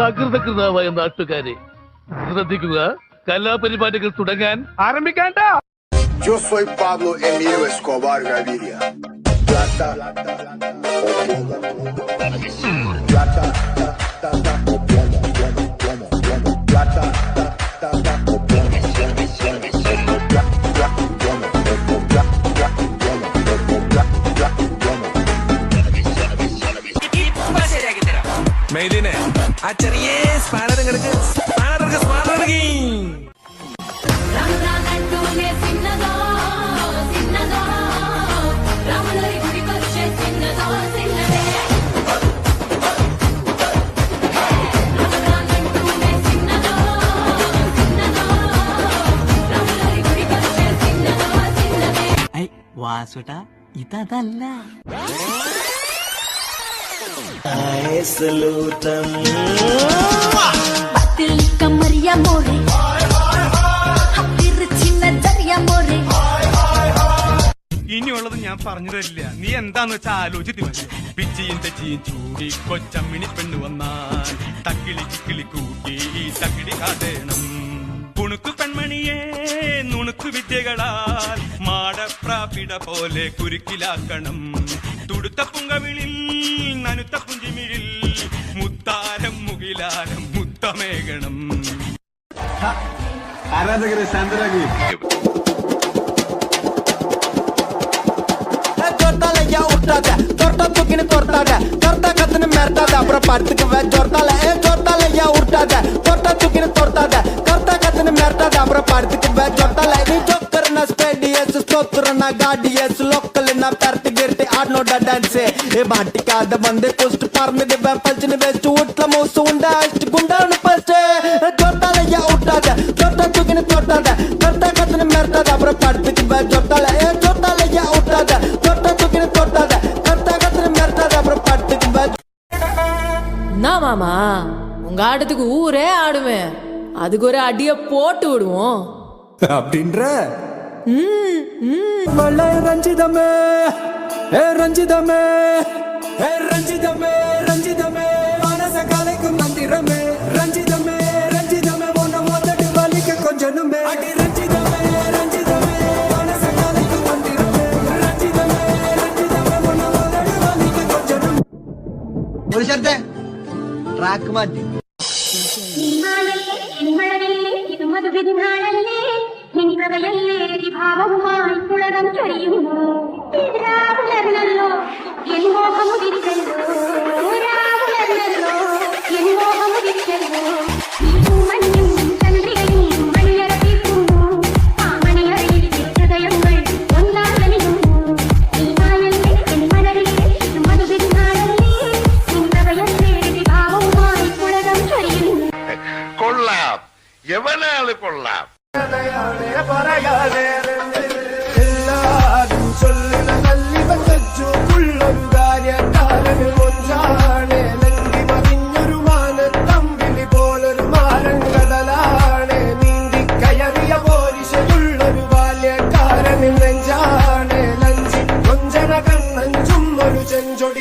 സകൃതകൃതാവായ നാട്ടുകാരെ ശ്രദ്ധിക്കുക കലാപരിപാടികൾ തുടങ്ങാൻ ആരംഭിക്കണ്ട ആരംഭിക്കണ്ടോ ஆச்சரியே ஸ்பானருங்களுக்கு ஸ்பானருக்கு ஸ்பானருக்கு వాసుట ఇతదల్లా ഇനിയുള്ളത് ഞാൻ പറഞ്ഞു തരില്ല. നീ എന്താന്ന് വെച്ചാൽ ആലോചിച്ചു മതി. പിച്ചിയും തെച്ചിയും ചൂടി കൊച്ചമ്മിണി പെണ്ണ് വന്നാൽ തക്കിളി ചിക്കിളി കൂട്ടി തക്കിടി കാട്ടേണം. കുണുക്ക് പെൺമണിയെ നുണുക്ക് വിദ്യകളാൽ മാടപ്രാപിട പോലെ കുരുക്കിലാക്കണം. തുടുത്ത പുങ്കവിളിൽ നനുത്ത പുഞ്ചിമിഴിൽ മുത്താരം മുകിലാരം മുത്തമേകണം ஜொர்த்தால ஏன் விட்டாத தொர்த்தா தூக்கின்னு தொர்த்தாத தொர்த்தா கத்துன்னு மிரட்டாத அப்புறம் படுத்துக்குவேன் ஜொர்த்தால ஏ ஜொர்த்தால ஏன் விட்டாத தொர்த்தா தூக்கின்னு தொர்த்தாத ఆడనోడా డాన్సే ఏ మాటి కాద మందే పోస్ట్ పర్మిది పంచిన వేస్ట్ ఉట్ల మోసు ఉండా ఇష్ట గుండాను ఫస్ట్ జొట్టాలయ్య ఉట్టాద జొట్ట తుగిన తొట్టాద కర్త కథన మెర్తాద అప్పుడు పడుతుంది జొట్టాల ఏ జొట్టాలయ్య ఉట్టాద జొట్ట తుగిన తొట్టాద కర్త కథన మెర్తాద అప్పుడు పడుతుంది என்ன மாமா உங்க ஆட்டத்துக்கு ஊரே ஆடுமே அதுக்கு ஒரு அடிய போட்டு விடுவோம் அப்படின்ற ரஞ்சிதமே ஏ ரஞ்சிதமே ஏ ரஞ்சிதமே ரஞ்சிதமே மனச கலைக்கும் மந்திரமே ரஞ்சிதமே ரஞ்சிதமே உன்னை மொத்தட்டு வலிக்க கொஞ்சனுமே அடி ரஞ்சிதமே ரஞ்சிதமே மனச கலைக்கும் மந்திரமே ரஞ்சிதமே ரஞ்சிதமே உன்னை மொத்தட்டு வலிக்க கொஞ்சனுமே ഒരു ശബ്ദ ട്രാക്ക് മാറ്റി നിന്നാളല്ലേ നിങ്ങളല്ലേ ഇത് രാവുലർന്നല്ലോ എൻ ഹൃദയങ്ങൾ ഒന്നാകലിയുന്നു നീനായല്ലേ എൻ പുളകം ചൊരിയുന്നു. കൊള്ളാം. എവനാൾ കൊള്ളാം. എല്ലാരും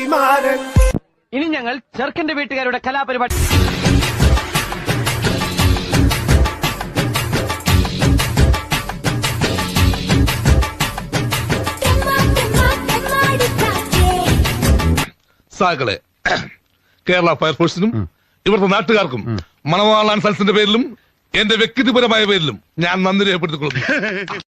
മാരൻ ഇനി ഞങ്ങൾ ചെറുക്കന്റെ വീട്ടുകാരുടെ കലാപരിപാടി സാക്കളെ കേരള ഫയർഫോഴ്സിനും ഇവിടുത്തെ നാട്ടുകാർക്കും മണവാളാൻ സൽസിന്റെ പേരിലും എന്റെ വ്യക്തിപരമായ പേരിലും ഞാൻ നന്ദി രേഖപ്പെടുത്തിക്കൊള്ളുന്നു.